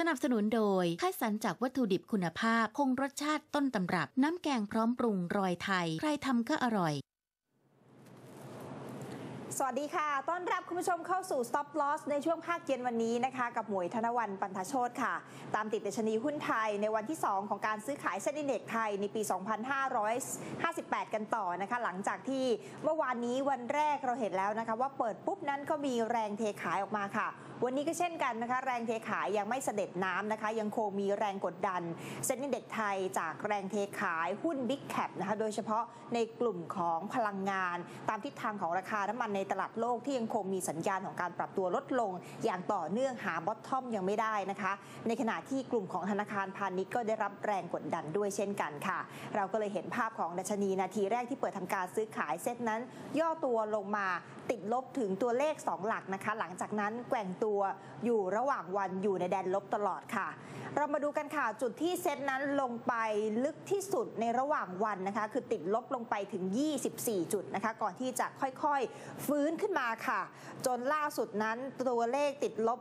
สนับสนุนโดยค่ายสันจากวัตถุดิบคุณภาพ คงรสชาติต้นตำรับ น้ำแกงพร้อมปรุงรอยไทย ใครทำก็อร่อย สวัสดีค่ะ ต้อนรับคุณผู้ชมเข้าสู่ Stop Loss ในช่วงภาคเย็นวันนี้นะคะ กับหมวยธนวันปันทโชตค่ะ ตามติดดัชนีหุ้นไทยในวันที่ 2 ของการซื้อขายเซ็นดิเด็กไทยในปี 2558 กันต่อนะคะ หลังจากที่เมื่อวานนี้วันแรกเราเห็นแล้วนะคะ ว่าเปิดปุ๊บนั้นก็มีแรงเทขายออกมาค่ะ วันนี้ก็เช่นกันนะคะแรงเทขายยังไม่เสด็จน้ำนะคะ ยังคงมีแรงกดดันเซ็นดิเด็กไทยจากแรงเทขายหุ้น Big Cap นะคะโดยเฉพาะในกลุ่มของพลังงาน ตามทิศทางของราคาน้ำมันในตลาดโลกที่ยังคงมีสัญญาณของการปรับตัวลดลง อย่างต่อเนื่องหาบอททอมยังไม่ได้นะคะ ในขณะที่กลุ่มของธนาคารพาณิชย์ก็ได้รับแรงกดดันด้วยเช่นกันค่ะ เราก็เลยเห็นภาพของดัชนีนาทีแรกที่เปิดทำการซื้อขายเซตนั้น ย่อตัวลงมาติดลบถึงตัวเลข 2 หลักนะคะ หลังจากนั้นแกว่งตัวอยู่ระหว่างวันอยู่ในแดนลบตลอดค่ะ เรามาดูกันค่ะจุดที่เซตนั้นลงไปลึกที่สุดในระหว่างวันนะคะ คือติดลบลงไปถึง 24 จุดนะคะ ก่อนที่จะค่อยๆ ฟื้นขึ้นมาค่ะ จนล่าสุดนั้นตัวเลขติดลบ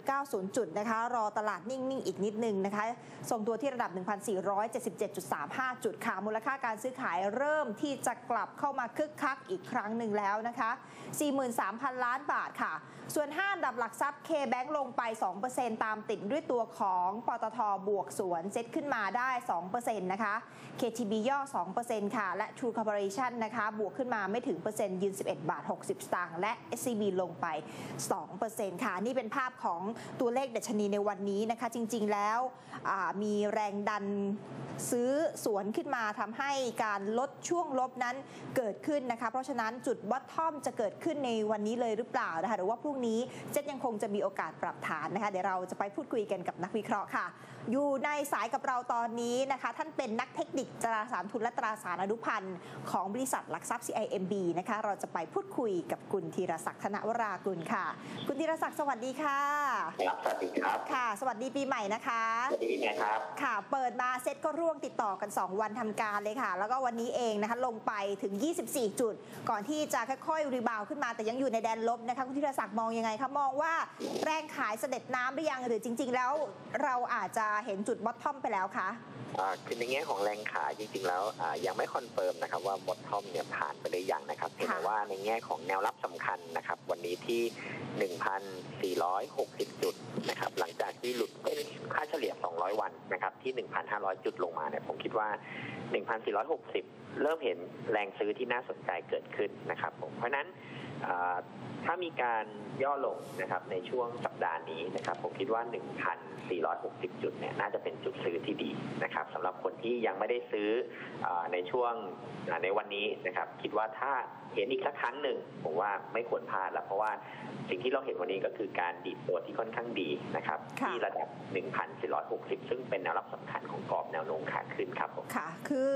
5.90 จุดนะคะ รอตลาดนิ่งๆ อีกนิดนึงนะคะทรงตัวที่ระดับ 1,477.35 จุดค่ะ มูลค่าการซื้อขายเริ่มที่จะกลับเข้ามาคึกคักอีกครั้งหนึ่งแล้วนะคะ 43,000 ล้านบาทค่ะ ส่วน5อันดับหลักทรัพย์ K-Bank ลงไป 2%ตามติดด้วยตัวของปตทบวกสวนเซ็ตขึ้นมาได้ 2%นะคะ KTB ย่อ 2%ค่ะ และ True Corporation นะคะ บวกขึ้นมาไม่ถึงเปอร์เซ็นต์ยืน 11 บาท 60 สตางค์และ SCB ลงไป 2%ค่ะ นี่เป็นภาพของตัวเลขดัชนีในวันนี้นะคะ จริง ๆ แล้วมีแรงดันซื้อสวนขึ้นมาทำให้การลดช่วงลบนั้นเกิดขึ้นนะคะ เพราะฉะนั้นจุดบอททอมจะเกิดขึ้นในวันนี้เลยหรือเปล่านะคะหรือว่าพรุ่งนี้เจ็ยังคงจะมีโอกาสปรับฐานนะคะ เดี๋ยวเราจะไปพูดคุยกันกับนักวิเคราะห์ค่ะ อยู่ในสายกับเราตอนนี้นะคะ ท่านเป็นนักเทคนิคตราสารทุนและตราสารอนุพันธ์ของบริษัทหลักทรัพย์ CIMB นะคะ เราจะไปพูดคุยกับคุณธีรศักดิ์ธนวรากุลค่ะ คุณธีรศักดิ์สวัสดีค่ะครับสวัสดีครับค่ะ สวัสดีปีใหม่นะคะสวัสดีไงครับค่ะ เปิดมาเซ็ตก็ร่วงติดต่อกัน 2 วันทำการเลยค่ะ แล้วก็วันนี้เองนะคะลงไปถึง 24 จุด ก่อนที่จะค่อยๆรีบาวขึ้นมาแต่ยังอยู่ในแดนลบนะคะคุณธีรศักดิ์มองยังไงคะมองว่าแรงขายเสด็จน้ำหรือยังหรือจริง ๆ แล้วเราอาจจะเห็นจุดบอททอมไปแล้วคะคือในแง่ของแรงขายจริง ๆ แล้วยังไม่คอนเฟิร์มนะครับว่าบอททอมเนี่ยผ่านไปหรือยังนะครับเห็นว่าในแง่ของแนวรับสำคัญนะครับ วันนี้ที่ 1,460 จุดนะครับ หลังจากที่หลุดเส้นค่าเฉลี่ย 200 วันนะครับที่ 1,500 จุดลงมาเนี่ยผมคิดว่า 1,460เริ่มเห็นแรงซื้อที่น่าสนใจเกิดขึ้นนะครับผมเพราะนั้นถ้ามีการย่อลงนะครับในช่วงสัปดาห์นี้นะครับผมคิดว่า 1,460 จุดเนี่ยน่าจะเป็นจุดซื้อที่ดีนะครับสำหรับคนที่ยังไม่ได้ซื้ออในช่วงในวันนี้นะครับคิดว่าถ้าเห็นอีกสักครั้งหนึ่งผมว่าไม่ควรพลาดแล้ว เพราะว่าสิ่งที่เราเห็นวันนี้ก็คือการดีดตัวที่ค่อนข้างดีนะครับที่ระดับ 1,460 ซึ่งเป็นแนวรับสำคัญของกรอบแนวโน้มขาขึ้นครับผมค่ะคือ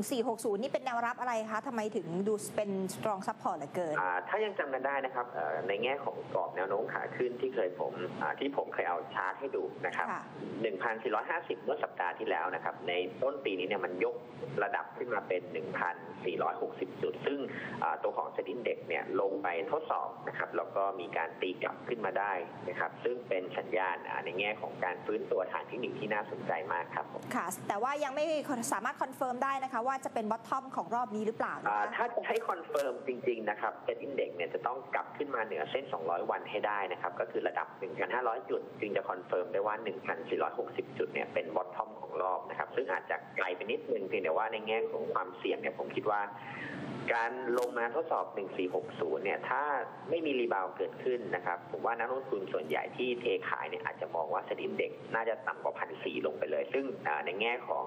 1460นี่เป็นแนวรับอะไรคะทำไมถึงดูเป็น strong support เหลือเกินถ้ายังจำกันได้นะครับในแง่ของกรอบแนวโน้มขาขึ้นที่เคยผมที่ผมเคยเอาชาร์ตให้ดูนะครับ1,450 เมื่อสัปดาห์ที่แล้วนะครับ ในต้นปีนี้เนี่ยมันยกระดับขึ้นมาเป็น 1,460 จุด ซึ่งตัวของเซ็นดินเด็กเนี่ยลงไปทดสอบนะครับแล้วก็มีการตีกลับขึ้นมาได้นะครับซึ่งเป็นสัญญาณในแง่ของการฟื้นตัวทางเทคนิคที่น่าสนใจมากครับค่ะ แต่ว่ายังไม่สามารถคอนเฟิร์มได้นะคะว่าจะเป็นบอททอมของรอบนี้หรือเปล่าถ้าจะให้คอนเฟิร์มจริง ๆ นะครับเซ็นดินเด็กเนี่ยจะต้องกลับขึ้นมาเหนือเส้น 200 วันให้ได้นะครับก็คือระดับ 1,500 จุด จึงจะคอนเฟิร์มได้ว่า 1,460 จุดเนี่ยเป็นบอททอมของรอบนะครับซึ่งอาจจะไกลไปนิดนึงเพียงแต่ว่าในแง่ของความเสี่ยงเนี่ยผมคิดว่า การลงมาทดสอบ 1460 เนี่ยถ้าไม่มีรีบาวเกิดขึ้นนะครับผมว่านักลงทุนส่วนใหญ่ที่เทขายเนี่ยอาจจะมองว่าเซ็นดินเด็กน่าจะต่ำกว่าพันสี่ลงไปเลย ซึ่งในแง่ของ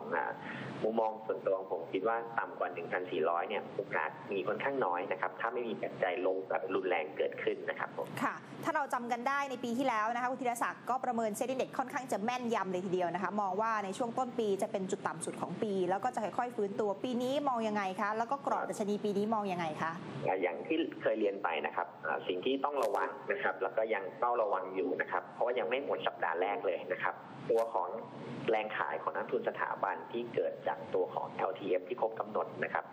มุมมองส่วนตัวของผมคิดว่าต่ำกว่า 1,400 เนี่ยโอกาสมีค่อนข้างน้อยนะครับ ถ้าไม่มีปัจจัยลงแบบรุนแรงเกิดขึ้นนะครับผมค่ะ ถ้าเราจำกันได้ในปีที่แล้วนะคะคุณธีรศักดิ์ก็ประเมินเซ็นดินเด็กค่อนข้างจะแม่นยำเลยทีเดียวนะคะ มองว่าในช่วงต้นปีจะเป็นจุดต่ำสุดของปี แล้วก็จะค่อยๆฟื้นตัวปีนี้มองยังไงคะ แล้วก็กรอบดัชนีปีนี้มองยังไงคะ อย่างที่เคยเรียนไปนะครับสิ่งที่ต้องระวังนะครับ แล้วก็ยังเฝ้าระวังอยู่นะครับ เพราะว่ายังไม่หมดสัปดาห์แรกเลยนะครับ ตัวของแรงขายของนักทุนสถาบันที่เกิดจากตัวของ LTF ที่ครบกำหนดนะครับ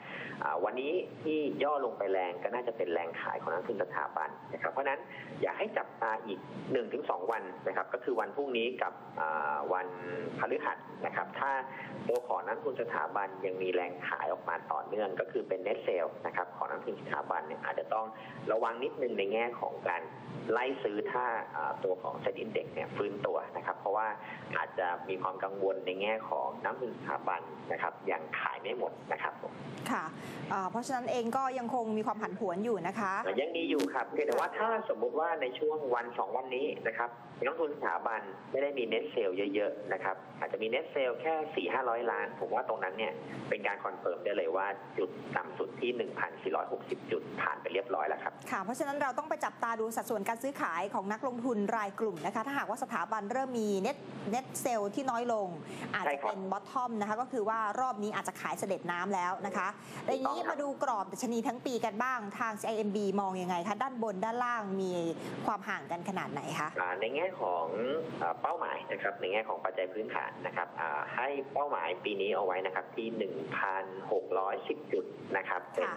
วันนี้ที่ย่อลงไปแรงก็น่าจะเป็นแรงขายของนักทุนสถาบันนะครับเพราะนั้นอยากให้จับตาอีก 1-2 วันนะครับก็คือวันพรุ่งนี้กับวันพฤหัสนะครับถ้าตัวของนักทุนสถาบันยังมีแรงขายออกมาต่อเนื่อง ก็คือเป็นเน็ตเซลนะครับของนักทุนสถาบันเนี่ยอาจจะต้องระวังนิดนึงในแง่ของการไล่ซื้อถ้าอ่าตัวของเซ็นดินเด็กเนี่ยฟื้นตัวนะครับเพราะว่าอาจจะมีความกังวลในแง่ของนักทุนสถาบันนะครับยังขายไม่หมดนะครับผมค่ะอ่าเพราะฉะนั้นเองก็ยังคงมีความผันผวนอยู่นะคะยังมีอยู่ครับเพียงแต่ว่าถ้าสมมุติว่าในช่วงวันสองวันนี้นะครับนักทุนสถาบันไม่ได้มีเน็ตเซลเยอะๆนะครับอาจจะมีเน็ตเซลแค่4ี่ห้าร้อยล้าน ผมว่าตรงนั้นเนี่ยเป็นการคอนเฟิร์มได้เลยว่าจุดต่ำสุดที่ 1,460 จุดผ่านไปเรียบร้อยแล้วครับค่ะเพราะฉะนั้นเราต้องไปจับตาดูสัดส่วนการซื้อขายของนักลงทุนรายกลุ่มนะคะถ้าหากว่าสถาบันเริ่มมีเน็ตเน็ตเซลที่น้อยลง อาจใช่จะครับเป็นบอททอมนะคะก็คือว่ารอบนี้อาจจะขายเสด็จน้ำแล้วนะคะในนี้ถูกต้องครับมาดูกรอบดัชนีทั้งปีกันบ้างทาง CIMB มองยังไงคะด้านบนด้านล่างมีความห่างกันขนาดไหนคะอ่าในแง่ของอ่าเป้าหมายนะครับในแง่ของปัจจัยพื้นฐานนะครับอ่าให้เป้าหมายปีนี้เอาไว้นะครับที่ 1,610 จุดนะครับเป็น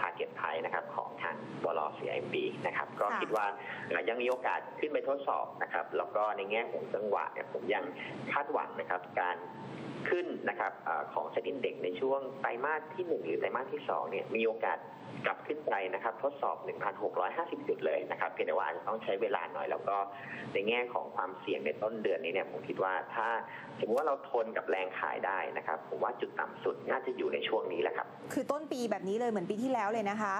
ทาร์เก็ตไพนะครับของทางบล CIB นะครับก็ค่ะคิดว่าเอ่อยังมีโอกาสขึ้นไปทดสอบนะครับแล้วก็ในแง่ของจังหวะเนี่ยผมยังคาดหวังนะครับการขึ้นนะครับอของเซ็นดินเด็กในช่วงไตรมาสที่ 1 หรือไตรมาสที่2เนี่ยมีโอกาส กลับขึ้นไปนะครับ ทดสอบ 1,650 จุดเลยนะครับเพียงแต่ว่าอาจจะต้องใช้เวลาหน่อย แล้วก็ในแง่ของความเสี่ยงในต้นเดือนนี้เนี่ยผมคิดว่าถ้าสมมติว่าเราทนกับแรงขายได้นะครับผมว่าจุดต่ำสุดน่าจะอยู่ในช่วงนี้แหละครับ คือต้นปีแบบนี้เลยเหมือนปีที่แล้วเลยนะคะ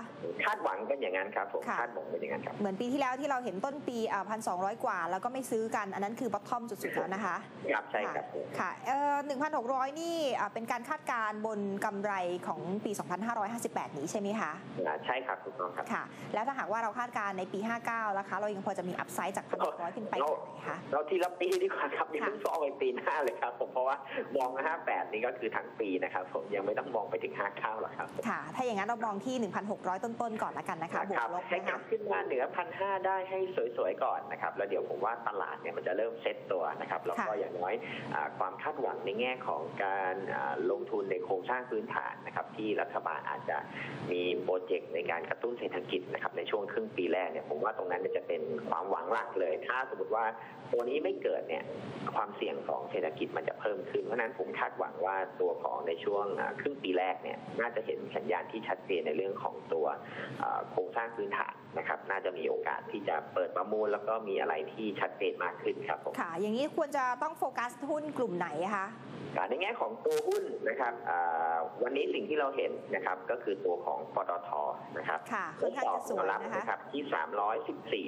คาดหวังเป็นอย่างนั้นครับผมค่ะคาดหวังเป็นอย่างนั้นครับเหมือนปีที่แล้วที่เราเห็นต้นปีพันสองกว่า แล้วก็ไม่ซื้อกันอันนั้นคือบอททอมสุดๆแล้วนะคะครับใช่ครับผมค่ะเอ่อ1,600นี่อ่าเป็นการคาดการณ์บนกำไรของปี 2558 นี้ใช่ไหมคะอ่า ใช่ครับถูกต้องครับค่ะ แล้วถ้าหากว่าเราคาดการณ์ในปี 59แล้วคะ เรายังพอจะมีอัพไซด์จาก1,600ขึ้นไปเราไหนคะเราทีละปีดีกว่าครับอย่าค่ะเพิ่งฟ้องไปปีหน้าเลยครับผมเพราะว่ามอง 58 นี่ก็คือทั้งปีนะครับผมยังไม่ต้องมองไปถึง 59หรอกครับค่ะ ถ้าอย่างนั้นเรามองที่ 1,600 ต้นๆก่อนละกันนะคะบวคกรับลบให้นะกลัคะบขึ้นมาเหนือพันห้าได้ให้สวยๆก่อนนะครับแล้วเดี๋ยวผมว่าตลาดเนี่ยมันจะเริ่มเซ็ตตัวนะครับแล้วก็ค่ะอย่างน้อยอาความคาดหวังในแง่ของการอ่าลงทุนในโครงสร้างพื้นฐานนะครับที่รัฐบาลอาจจะมีโปรเจกต์ในการกระตุ้นเศรษฐกิจนะครับในช่วงครึ่งปีแรกเนี่ยผมว่าตรงนั้นเนยจะเป็นความหวังหลักเลย ถ้าสมมติว่าตัวนี้ไม่เกิดเนี่ยความเสี่ยงของเศรษฐกิจมันจะเพิ่มขึ้น เพราะฉะนั้นผมคาดหวังว่าตัวของในช่วงอ่าครึ่งปีแรกเนี่ยน่าจะเห็นสัญญาณที่ชัดเจนในเรื่องของตัวเอ่อโครงสร้างพื้นฐานนะครับน่าจะมีโอกาสที่จะเปิดประมูล แล้วก็มีอะไรที่ชัดเจนมากขึ้นครับผมค่ะ อย่างนี้ควรจะต้องโฟกัสหุ้นกลุ่มไหนคะอ่าในแง่ของตัวหุ้นนะครับอ่าวันนี้สิ่งที่เราเห็นนะครับก็คือตัวของปตทนะครับค่ะค่อนข้างจะสวยรับนะคะนะครับที่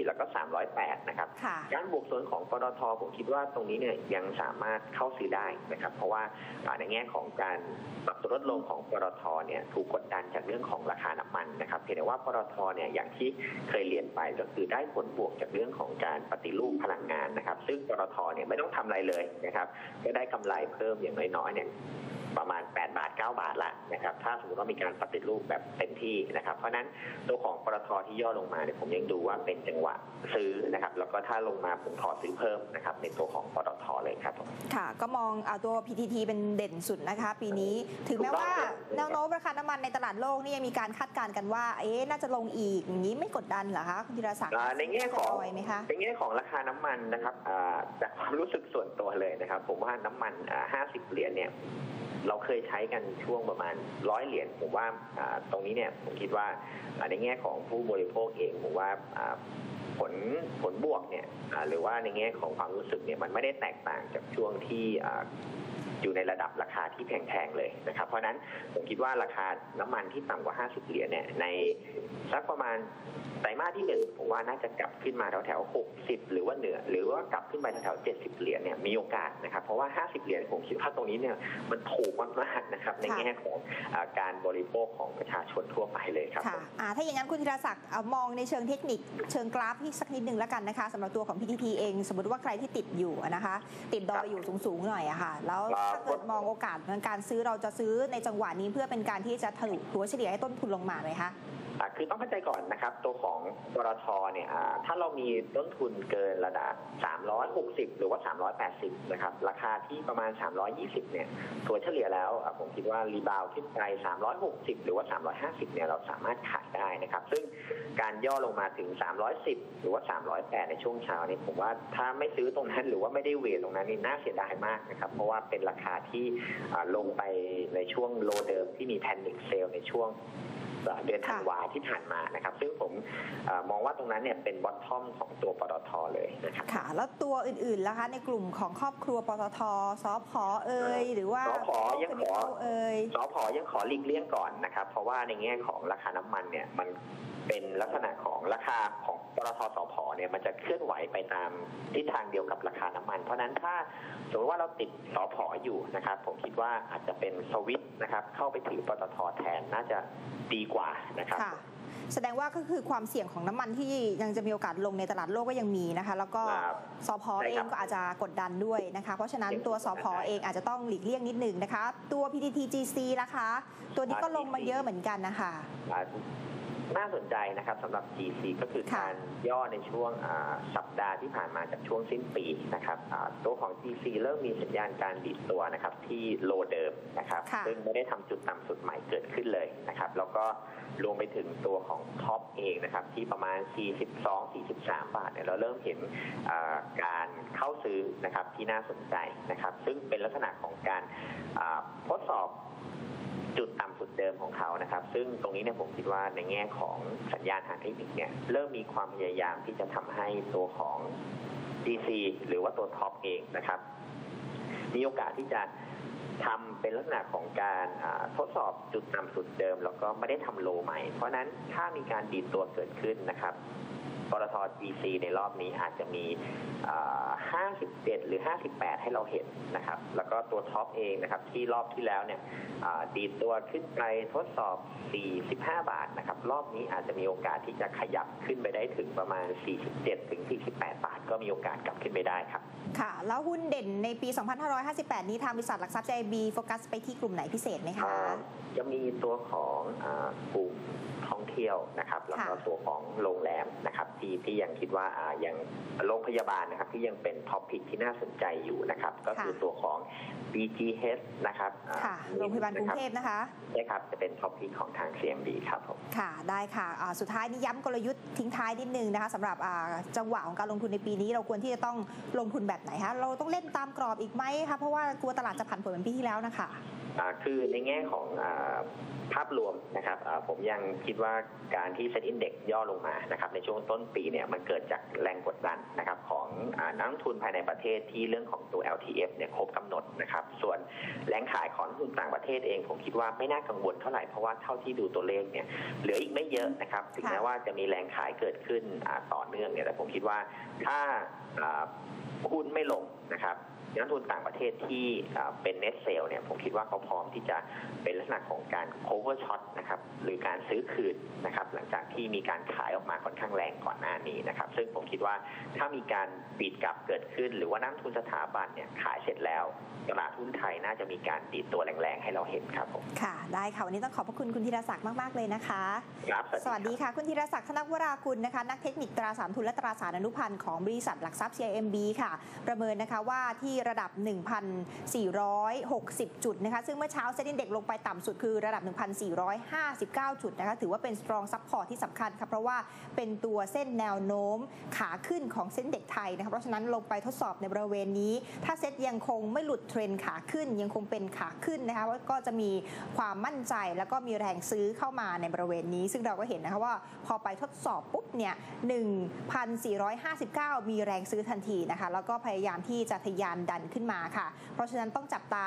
314 แล้วก็ 308 นะครับค่ะการบวกส่วนของปตทผมคิดว่าตรงนี้เนี่ยยังสามารถเข้าซื้อได้นะครับ เพราะว่าอ่าในแง่ของการปรับตัวลดลงของปตทเนี่ยถูกกดดันจากเรื่องของราคาน้ำมันนะครับเพียงแต่ว่าปตทเนี่ยอย่างที่เคยเรียนไปก็คือได้ผลบวกจากเรื่องของการปฏิรูปพลังงานนะครับ ซึ่งปตทเนี่ยไม่ต้องทำอะไรเลยนะครับก็ได้กำไรเพิ่มอย่างน้อยๆเนี่ย ประมาณ 8 บาท 9 บาทละนะครับถ้าสมมติว่ามีการปฏิรูปแบบเต็มที่นะครับ เพราะฉะนั้นตัวของปตทที่ย่อลงมาเนี่ยผมยังดูว่าเป็นจังหวะซื้อนะครับ แล้วก็ถ้าลงมาผมขอซื้อเพิ่มนะครับในตัวของปตทเลยครับผมค่ะ ก็มองเอาตัว PTT เป็นเด่นสุดนะคะ ปีนี้ถึงแม้ว่าถูกต้องครับแนวโน้มราคาน้ำมันในตลาดโลกนี่ยังมีการคาดการณ์กันว่าเอ๊ะน่าจะลงอีกอย่างนี้ไม่กดดันเหรอคะคุณธีรศักดิ์อ่าในแง่ของจะลอยไหมคะในแง่ของราคาน้ำมันนะครับอ่าจากความรู้สึกส่วนตัวเลยนะครับ ผมว่าน้ำมันอ่า50 เหรียญเนี่ย เราเคยใช้กันช่วงประมาณร้อยเหรียญผมว่าตรงนี้เนี่ยผมคิดว่าในแง่ของผู้บริโภคเองผมว่าผลผลบวกเนี่ยหรือว่าในแง่ของความรู้สึกเนี่ยมันไม่ได้แตกต่างจากช่วงที่ อ่าอยู่ในระดับราคาที่แพงๆเลยนะครับ เพราะฉะนั้นผมคิดว่าราคาน้ำมันที่ต่ำกว่า 50 เหรียญเนี่ยในสักประมาณไตรมาสที่หนึ่งผมว่าน่าจะกลับขึ้นมาแถวๆ60 หรือว่าเหนือ หรือว่ากลับขึ้นไปแถวๆ70 เหรียญเนี่ยมีโอกาสนะครับ เพราะว่า 50 เหรียญผมคิดว่าตรงนี้เนี่ยมันถูกมากๆนะครับในค่ะแง่ของอาการบริโภคของประชาชนทั่วไปเลยครับค่ะอ่าถ้าอย่างนั้นคุณธีรศักดิ์เอามองในเชิงเทคนิคเชิงกราฟที่สักนิดหนึ่งแล้วกันนะคะสำหรับตัวของ PTT เอง สมมติว่าใครที่ติดอยู่อะนะคะ ติดดอยอยู่สูงๆหน่อยอะค่ะ แล้วครับถ้าเกิดมองโอกาสในการซื้อเราจะซื้อในจังหวะนี้เพื่อเป็นการที่จะถลุถัวเฉลี่ยให้ต้นทุนลงมาไหมคะอ่าคือต้องเข้าใจก่อนนะครับ ตัวของปตทเนี่ยอ่าถ้าเรามีต้นทุนเกินระดับ 360 หรือว่า 380 นะครับ ราคาที่ประมาณ 320 เนี่ยตัวเฉลี่ยแล้วอ่าผมคิดว่ารีบาวขึ้นไป 360 หรือว่า 350 เนี่ยเราสามารถขายได้นะครับ ซึ่งการย่อลงมาถึง 310 หรือว่า 308 ในช่วงเช้าเนี่ยผมว่าถ้าไม่ซื้อตรงนั้นหรือว่าไม่ได้เวทตรงนั้นนี่น่าเสียดายมากนะครับ เพราะว่าเป็นราคาที่อ่าลงไปในช่วงโลเดิมที่มีแพนิคเซลในช่วงเดือนธันวาที่ผ่านมานะครับ ซึ่งผมเออมองว่าตรงนั้นเนี่ยเป็นบอททอมของตัวปตทเลยนะครับค่ะ แล้วตัวอื่นๆล่ะคะในกลุ่มของครอบครัวปตทสพเอ่ยหรือว่าสผยังขอเอ่ยสพยังขอหลีกเลี่ยงก่อนนะครับ เพราะว่าในแง่ของราคาน้ำมันเนี่ยมันเป็นลักษณะของราคาของ ปตทสพเนี่ยมันจะเคลื่อนไหวไปตามทิศทางเดียวกับราคาน้ำมัน เพราะฉะนั้นถ้าสมมติว่าเราติดสพอยู่นะครับ ผมคิดว่าอาจจะเป็นสวิตช์นะครับ เข้าไปถือปตทแทนน่าจะดีกว่านะครับค่ะแสดงว่าก็คือความเสี่ยงของน้ำมันที่ยังจะมีโอกาสลงในตลาดโลกก็ยังมีนะคะ แล้วก็ครับสพใช่เอครังบก็อาจจะกดดันด้วยนะคะ เพราะฉะนั้นยังตัวสพกดดันได้เองอาจจะต้องหลีกเลี่ยงนิดหนึ่งนะคะ ตัว PTTGC ล่ะคะ ตัวนี้ก็ลงมาเยอะเหมือนกันนะคะอ่า น่าสนใจนะครับสำหรับ GC ก็คือค่ะการย่อในช่วงอ่าสัปดาห์ที่ผ่านมาจากช่วงสิ้นปีนะครับอ่าตัวของ GC เริ่มมีสัญญาณการดีดตัวนะครับที่โลเดิมนะครับค่ะซึ่งไม่ได้ทำจุดต่ำสุดใหม่เกิดขึ้นเลยนะครับแล้วก็รวมไปถึงตัวของท็อปเองนะครับที่ประมาณ 42-43 บาทเนี่ยเราเริ่มเห็นอ่าการเข้าซื้อนะครับที่น่าสนใจนะครับ ซึ่งเป็นลักษณะของการอ่าทดสอบจุดต่ำสุด เดิมของเขานะครับ ซึ่งตรงนี้เนี่ยผมคิดว่าในแง่ของสัญญาณทางเทคนิคเนี่ยเริ่มมีความพยายามที่จะทำให้ตัวของ DC หรือว่าตัวท็อปเองนะครับ มีโอกาสที่จะทำเป็นลักษณะของการทดสอบจุดต่ำสุดเดิม แล้วก็ไม่ได้ทำโลใหม่ เพราะนั้นถ้ามีการดีดตัวเกิดขึ้นนะครับ ปตท GC ในรอบนี้อาจจะมีอ่า57 หรือ 58 ให้เราเห็นนะครับ แล้วก็ตัวท็อปเองนะครับ ที่รอบที่แล้วเนี่ยอ่าดีดตัวขึ้นไปทดสอบ 45 บาทนะครับ รอบนี้อาจจะมีโอกาสที่จะขยับขึ้นไปได้ถึงประมาณ 47 ถึง 48 บาท ก็มีโอกาสกลับขึ้นไปได้ครับ ค่ะ แล้วหุ้นเด่นในปี 2558 นี้ทางบริษัทหลักทรัพย์ JB โฟกัสไปที่กลุ่มไหนพิเศษไหมคะอ่าจะมีตัวของอากลุ่ม ท่องเที่ยวนะครับแล้วก็ค่ะตัวของโรงแรมนะครับที่ที่ยังคิดว่าอ่ายังโรงพยาบาลนะครับที่ยังเป็นท็อปพิกที่น่าสนใจอยู่นะครับก็คือตัวของ BGH นะครับอ่าค่ะโรงพยาบาลกรุงเทพนะคะใช่ครับจะเป็นท็อปพิกของทาง CMB ครับผมค่ะได้ค่ะอ่าสุดท้ายนี้ย้ำกลยุทธ์ทิ้งท้ายนิดนึงนะคะสำหรับอ่าจังหวะของการลงทุนในปีนี้ เราควรที่จะต้องลงทุนแบบไหนคะเราต้องเล่นตามกรอบอีกไหมคะเพราะว่ากลัวตลาดจะผันผวนเหมือนปีที่แล้วนะคะอ่า คือในแง่ของภาพรวมนะครับผมยังคิดว่าการที่เซ็นอินเด็กย่อลงมานะครับในช่วงต้นปีเนี่ยมันเกิดจากแรงกดดันนะครับของอนักลงทุนภายในประเทศที่เรื่องของตัว LTF เนี่ยครบกำหนดนะครับส่วนแรงขายของนักทุนต่างประเทศเองผมคิดว่าไม่น่ากังวลเท่าไหร่เพราะว่าเท่าที่ดูตัวเลขเนี่ยเหลืออีกไม่เยอะนะครับถึงแม้ว่าจะมีแรงขายเกิดขึ้นต่อเนื่องเนี่ยแต่ผมคิดว่าถ้าอ่าหุ้นไม่ลงนะครับ นักลงทุนต่างประเทศที่อ่าเป็น net sale เนี่ยผมคิดว่าเขาพร้อมที่จะเป็นลักษณะของการ cover shot นะครับหรือการซื้อคืนนะครับหลังจากที่มีการขายออกมาค่อนข้างแรงก่อนหน้านี้นะครับซึ่งผมคิดว่าถ้ามีการปิดกลับเกิดขึ้น หรือว่านักลงทุนสถาบันเนี่ยขายเสร็จแล้วตลาดหุ้นไทยน่าจะมีการดีดตัวแรงๆให้เราเห็นครับผมค่ะได้ค่ะวันนี้ต้องขอบพระคุณคุณธีรศักดิ์มากๆเลยนะคะครับสวัสดีค่ะ คุณธีรศักดิ์ธนวรากุลนะคะนักเทคนิคตราสารทุนและตราสารอนุพันธ์ของบริษัทหลักทรัพย์ CIMB ค่ะ ประเมินนะคะว่าที่ระดับ 1,460 จุดนะคะ ซึ่งเมื่อเช้าเซ็นดินเด็กลงไปต่ำสุดคือระดับ 1,459 จุดนะคะ ถือว่าเป็น strong support ที่สำคัญค่ะ เพราะว่าเป็นตัวเส้นแนวโน้มขาขึ้นของเส้นเด็กไทยนะคะ เพราะฉะนั้นลงไปทดสอบในบริเวณนี้ ถ้าเซ็ตยังคงไม่หลุดเทรนขาขึ้น ยังคงเป็นขาขึ้นนะคะก็จะมีความมั่นใจแล้วก็มีแรงซื้อเข้ามาในบริเวณนี้ ซึ่งเราก็เห็นนะคะว่าพอไปทดสอบปุ๊บเนี่ย 1,459 มีแรงซื้อทันทีนะคะ แล้วก็พยายามที่จะทะยานดันขึ้นมาค่ะ เพราะฉะนั้นต้องจับตา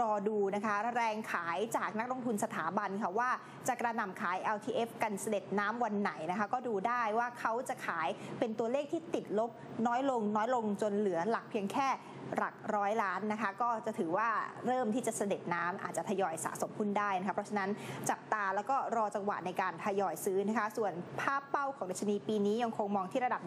รอดูนะคะ แรงขายจากนักลงทุนสถาบันค่ะว่าจะกระหน่ำขาย LTF กันเสด็จน้ำวันไหนนะคะ ก็ดูได้ว่าเขาจะขายเป็นตัวเลขที่ติดลบน้อยลงน้อยลงจนเหลือหลักเพียงแค่ หลักร้อยล้านนะคะ ก็จะถือว่าเริ่มที่จะเสด็จน้ำอาจจะทยอยสะสมหุ้นได้นะคะเพราะฉะนั้นจับตาแล้วก็รอจังหวะในการทยอยซื้อนะคะ ส่วนภาพเป้าของดัชนีปีนี้ยังคงมองที่ระดับ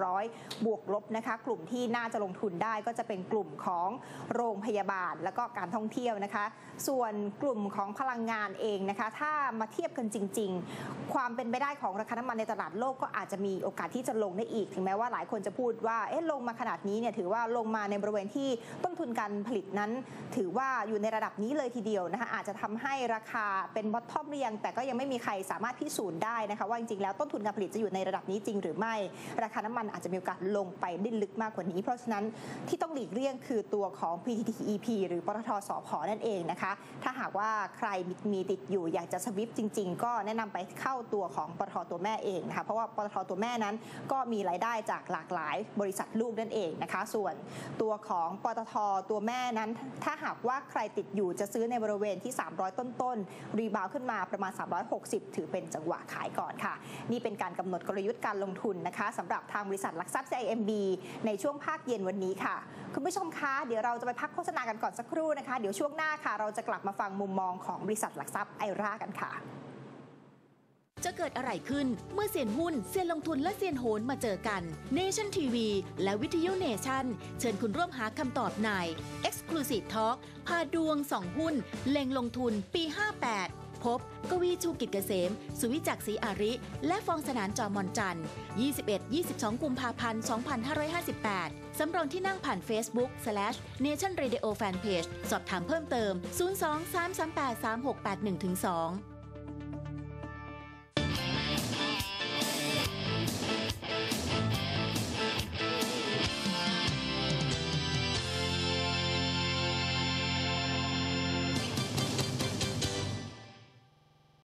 1,600 บวกลบนะคะ กลุ่มที่น่าจะลงทุนได้ก็จะเป็นกลุ่มลุ่มของโรงพยาบาลแล้วก็การท่องเที่ยวนะคะ ส่วนกลุ่มของพลังงานเองนะคะ ถ้ามาเทียบกันจริง ๆ ความเป็นไปได้ของราคาน้ำมันในตลาดโลกก็อาจจะมีโอกาสที่จะลงได้อีก ถึงแม้ว่าหลายคนจะพูดว่าเอ๊ะลงมาขนาดนี้เนี่ยถือว่าลงมาในบริเวณที่ต้นทุนการผลิตนั้น ถือว่าอยู่ในระดับนี้เลยทีเดียวนะคะอาจจะทำให้ราคาเป็นบอททอมเรียงแต่ก็ยังไม่มีใครสามารถพิสูจน์ได้นะคะว่าจริงๆแล้วต้นทุนการผลิตจะอยู่ในระดับนี้จริงหรือไม่ ราคาน้ำมันอาจจะมีโอกาสลงไปได้ลึกมากกว่านี้ เพราะฉะนั้นที่ต้องหลีกเลี่ยงคือตัวของ PTTEP หรือปตทสพนั่นเองนะคะถ้าหากว่าใครมีติดอยู่อยากจะสวิปจริง ๆ ก็แนะนำไปเข้าตัวของปตทตัวแม่เองนะคะเพราะว่าปตทตัวแม่นั้นก็มีรายได้จากหลากหลายบริษัทลูกนั่นเองนะคะ ส่วนตัวของปตทตัวแม่นั้น ถ้าหากว่าใครติดอยู่จะซื้อในบริเวณที่ 300 ต้นๆ รีบาวขึ้นมาประมาณ 360 ถือเป็นจังหวะขายก่อนค่ะ นี่เป็นการกำหนดกลยุทธ์การลงทุนนะคะสำหรับทางบริษัทหลักทรัพย์ CIMB ในช่วงภาคเย็นวันนี้ค่ะ คุณผู้ชมคะเดี๋ยวเราจะไปพักโฆษณากันก่อนสักครู่นะคะ เดี๋ยวช่วงหน้าค่ะ เราจะกลับมาฟังมุมมองของบริษัทหลักทรัพย์ไอรากันค่ะ จะเกิดอะไรขึ้นเมื่อเซียนหุ้นเซียนลงทุนและเซียนโหนมาเจอกัน Nation TV และวิทยุ Nation เชิญคุณร่วมหาคำตอบใน Exclusive Talk พาดวงสองหุ้น เล็งลงทุนปี 58 พบ กวีชูกิจเกษม สุวิจักษ์ศรีอาริ และฟองสนานจอมอนจันทร์ 21-22 กุมภาพันธ์ 2558 สำรองที่นั่งผ่าน Facebook slash Nation Radio Fanpage สอบถามเพิ่มเติม 02 338 3681 2